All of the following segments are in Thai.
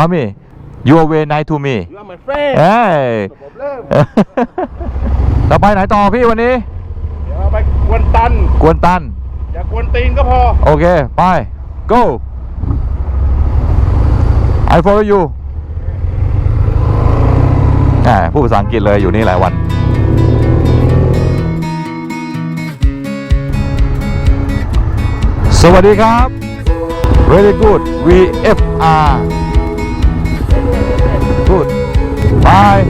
Mommy you are very nice to me You are my friend เอ้ย No problem เราไปไหนต่อพี่วันนี้ เดี๋ยวเอาไปกวนตัน กวนตัน อย่ากวนตีนก็พอ โอเค ไป go I follow you แหมพูดภาษาอังกฤษเลยอยู่นี่หลายวัน สวัสดีครับ very good VFR good bye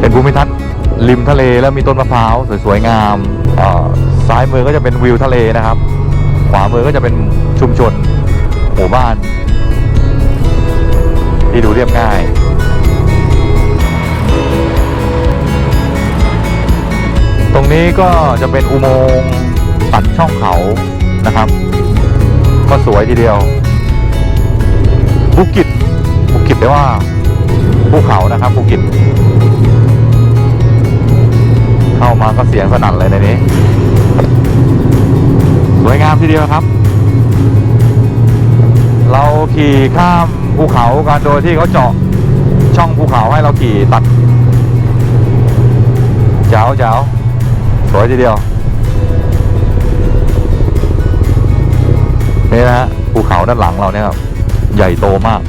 เป็นภูมิทัศน์ริมทะเลแล้วมีต้นมะพร้าวสวยๆงามอ่อซ้ายมือก็จะเป็นวิวทะเลนะครับ ขวามือก็จะเป็นชุมชนหมู่บ้าน ที่ดูเรียบง่าย นี้ก็จะเป็นอุโมงค์ตัดช่องเขานะครับ ก็สวยทีเดียวภูกิจภูกิจแปลว่าภูเขานะครับภูกิจเข้ามาก็เสียงสนั่นเลยในนี้ สวยงามทีเดียวครับ เราขี่ข้ามภูเขากันโดยที่เขาเจาะช่องภูเขาให้เราขี่ตัดเจ๋วเจ๋ว สวยทีเดียวนี่นะฮะภูเขาด้านหลังเราเนี่ยครับใหญ่โตมาก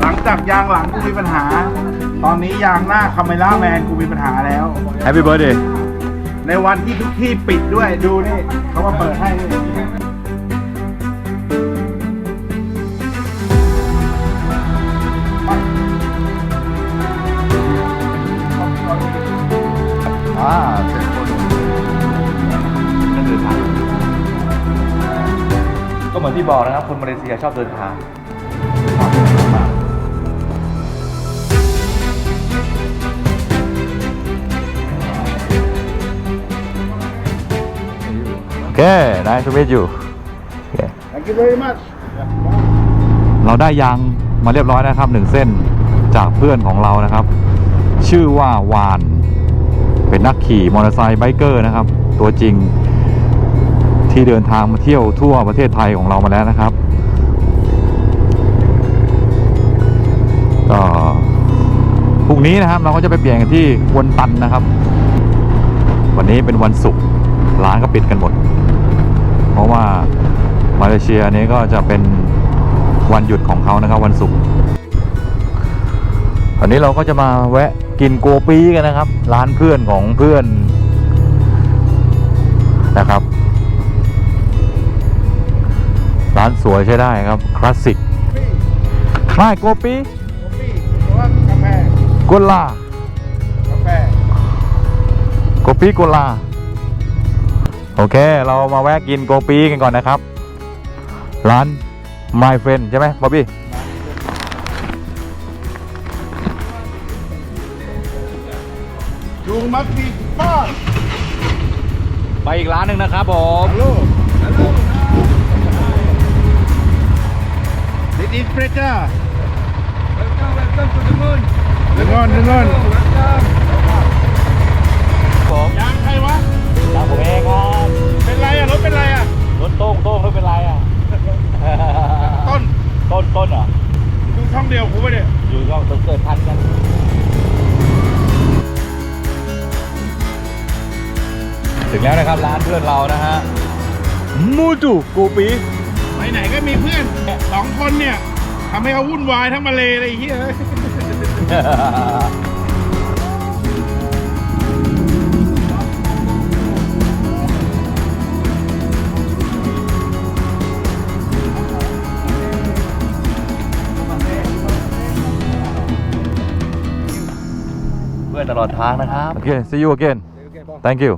หลังจากยางหลังกูมีปัญหา ตอนนี้ยางหน้าคาเมล่าแมนกูมีปัญหาแล้ว Happy birthday ในวันที่ทุกที่ปิดด้วยดูนี่เขามาเปิดให้นี่อ่ เหมือนที่บอกนะครับ คนมาเลเซียชอบเดินทางชอบเดินทางมากโอเค nice to meet you โอเค Thank you very much เราได้ยางมาเรียบร้อยนะครับหนึ่งเส้นจากเพื่อนของเรานะครับ ชื่อว่าวาน เป็นนักขี่มอเตอร์ไซค์ไบเกอร์นะครับ ตัวจริง ที่เดินทางมาเที่ยวทั่วประเทศไทยของเรามาแล้วนะครับ ก็พรุ่งนี้นะครับเราก็จะไปเปลี่ยนกันที่ควนตันนะครับ วันนี้เป็นวันศุกร์ร้านก็ปิดกันหมด เพราะว่ามาเลเซียนี้ก็จะเป็นวันหยุดของเขานะครับวันศุกร์วันนี้เราก็จะมาแวะกินโกปีกันนะครับ ร้านเพื่อนของเพื่อนนะครับ ร้านสวยใช้ได้ครับ คลาสสิกไม่โกปีกาแฟเพราะว่ากาแฟกุลากาแฟโกปีกุลาโอเค เรามาแวะกินโกปีกันก่อนนะครับ ร้าน My Friend ใช่ไหมบ๊อบบี้ยูมัสบีบ้าไปอีกร้านหนึ่งนะครับผมฮัลโหลฮัลโหล This is Pressure Welcome, welcome to the moon. หนึ่งเงินหนึ่งเงิน Welcome. ผมยางใครวะ ตามผมเองครับเป็นไรอะรถเป็นไรอะ รถโต้งโต้งไม่เป็นไรอะ ต้นต้นต้นเหรอ ดูช่องเดียวกูไปเนี่ยอยู่ก็ต้องเกิดทันกัน ถึงแล้วนะครับร้านเพื่อนเรานะฮะ มูจูกูปี ไปไหนก็มีเพื่อนสองคนเนี่ยทำให้เขาวุ่นวายทั้งมาเลยอะไรอย่างเงี้ยเพื่อนตลอดทางนะครับโอเค see you again thank you